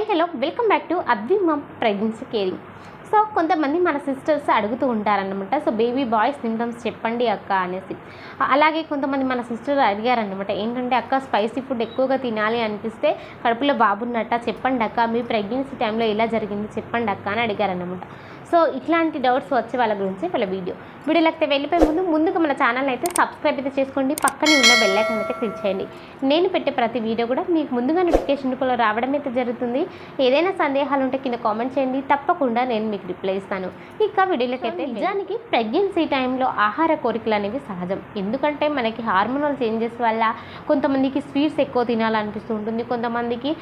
Welcome back to Advima pregnancy caring so కొంతమంది మన sisters అడుగుతూ ఉంటారనమాట సో బేబీ బాయ్ సిమ్టమ్స్ చెప్పండి అక్క అనేసి. అలాగే కొంతమంది మన సిస్టర్ అడిగారనమాట ఏంటంటే అక్క స్పైసీ ఫుడ్ ఎక్కువగా తినాలి అనిపిస్తే కడుపులో బాబున్నట్ట చెప్పండి అక్క మీ ప్రెగ్నెన్సీ టైంలో ఎలా జరిగింది చెప్పండి అక్క అని అడిగారనమాట సో ఇట్లాంటి డౌట్స్ వచ్చే వాళ్ళ గురించి వాళ్ళ వీడియో. వీడియోలోకి వెళ్ళిపోయే ముందు ముందుగా మన ఛానల్ అయితే సబ్స్క్రైబ్ అయితే చేసుకోండి. పక్కనే ఉన్న బెల్ ఐకాన్ అయితే క్లిక్ చేయండి. నేను పెట్టే ప్రతి వీడియో కూడా మీకు ముందుగా నోటిఫికేషన్ కూడా రావడం అయితే జరుగుతుంది. ఏదైనా సందేహాలు ఉంటే కింద కామెంట్ చేయండి. తప్పకుండా నేను మీకు రిప్లై ఇస్తాను. ఇక వీడియోలోకి అయితే నిజానికి ప్రెగ్నెన్సీ టైంలో ఆహార కోరికలు అనేవి సహజం. ఎందుకంటే మనకి హార్మోనల్ చేంజెస్ వల్ల కొంతమందికి స్వీట్స్ ఎక్కువ తినాలనిపిస్తూ ఉంటుంది. కొంతమందికి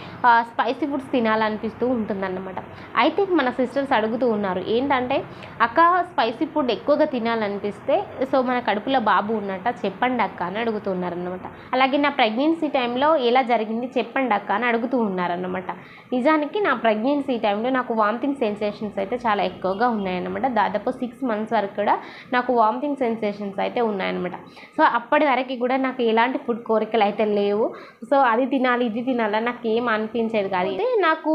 స్పైసీ ఫుడ్స్ తినాలనిపిస్తూ ఉంటుందన్నమాట. అయితే మన సిస్టర్స్ అడుగుతూ ఉన్నారు ఏంటంటే అక్క స్పైసీ ఫుడ్ ఎక్కువగా తినాలనిపిస్తే సో మన కడుపులో బాబు ఉన్నట్ట చెప్పండి అక్క అని అడుగుతున్నారనమాట అలాగే నా ప్రెగ్నెన్సీ టైంలో ఎలా జరిగింది చెప్పండి అక్క అని అడుగుతూ ఉన్నారనమాట నిజానికి నా ప్రెగ్నెన్సీ టైంలో నాకు వామిటింగ్ సెన్సేషన్స్ అయితే చాలా ఎక్కువగా ఉన్నాయన్నమాట. దాదాపు సిక్స్ మంత్స్ వరకు కూడా నాకు వామిటింగ్ సెన్సేషన్స్ అయితే ఉన్నాయన్నమాట. సో అప్పటి వరకు కూడా నాకు ఎలాంటి ఫుడ్ కోరికలు అయితే లేవు. సో అది తినాలి ఇది తినాలి నాకు ఏం అనిపించేది కాదు. అయితే నాకు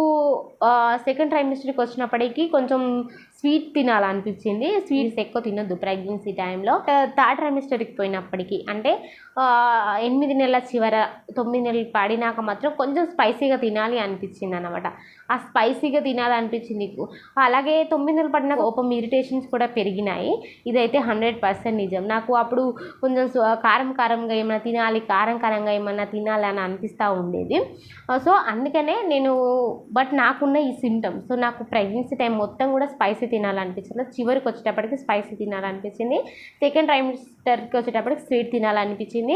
సెకండ్ ట్రైమిస్టర్కి వచ్చినప్పటికీ కొంచెం స్వీట్ తినాలనిపించింది. స్వీట్స్ ఎక్కువ తినొద్దు ప్రెగ్నెన్సీ టైంలో. థర్డ్ ట్రైమిస్టర్కి పోయినప్పటికీ అంటే ఎనిమిది నెలల చివర తొమ్మిది నెలలు పడినాక మాత్రం కొంచెం స్పైసీగా తినాలి అనిపించింది అనమాట ఆ స్పైసీగా తినాలనిపించింది నీకు. అలాగే తొమ్మిది నెలలు పడిన కోపం ఇరిటేషన్స్ కూడా పెరిగినాయి. ఇదైతే హండ్రెడ్ పర్సెంట్ నిజం. నాకు అప్పుడు కొంచెం కారం కారంగా ఏమైనా తినాలి కారం కారంగా ఏమైనా తినాలి అని అనిపిస్తూ ఉండేది. సో అందుకనే నేను బట్ నాకున్న ఈ సిమ్టమ్స్ సో నాకు ప్రెగ్నెన్సీ టైం మొత్తం కూడా స్పైసీ తినాలనిపించింది. చివరికి వచ్చేటప్పటికి స్పైసీ తినాలనిపించింది. సెకండ్ ట్రైమిస్టర్కి వచ్చేటప్పటికి స్వీట్ తినాలనిపించింది.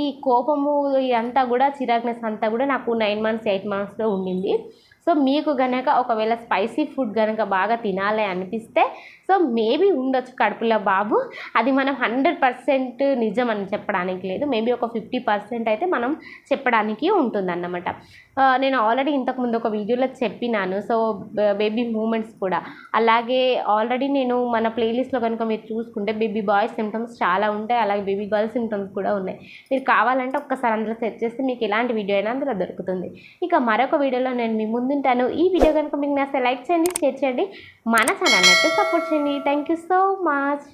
ఈ కోపము ఇదంతా కూడా చిరాగ్నెస్ అంతా కూడా నాకు నైన్ మంత్స్ ఎయిట్ మంత్స్లో ఉండింది. సో మీకు గనక ఒకవేళ స్పైసీ ఫుడ్ కనుక బాగా తినాలి అనిపిస్తే సో మేబీ ఉండొచ్చు కడుపులో బాబు. అది మనం హండ్రెడ్ పర్సెంట్ నిజం అని చెప్పడానికి లేదు. మేబీ ఒక ఫిఫ్టీ పర్సెంట్ అయితే మనం చెప్పడానికి ఉంటుందన్నమాట. నేను ఆల్రెడీ ఇంతకుముందు ఒక వీడియోలో చెప్పినాను. సో బేబీ మూమెంట్స్ కూడా. అలాగే ఆల్రెడీ నేను మన ప్లేలిస్ట్లో కనుక మీరు చూసుకుంటే బేబీ బాయ్స్ సిమ్టమ్స్ చాలా ఉంటాయి. అలాగే బేబీ గర్ల్స్ సిమ్టమ్స్ కూడా ఉన్నాయి. మీరు కావాలంటే ఒక్కసారి అందులో సెర్చ్ చేస్తే మీకు ఎలాంటి వీడియో అయినా అందులో దొరుకుతుంది. ఇక మరొక వీడియోలో నేను మీ ముందు ముందుంటాను ఈ వీడియో కనుక మీకు నచ్చితే లైక్ చేయండి షేర్ చేయండి. మన ఛానల్ అయితే సపోర్ట్ చేయండి. Thank you so much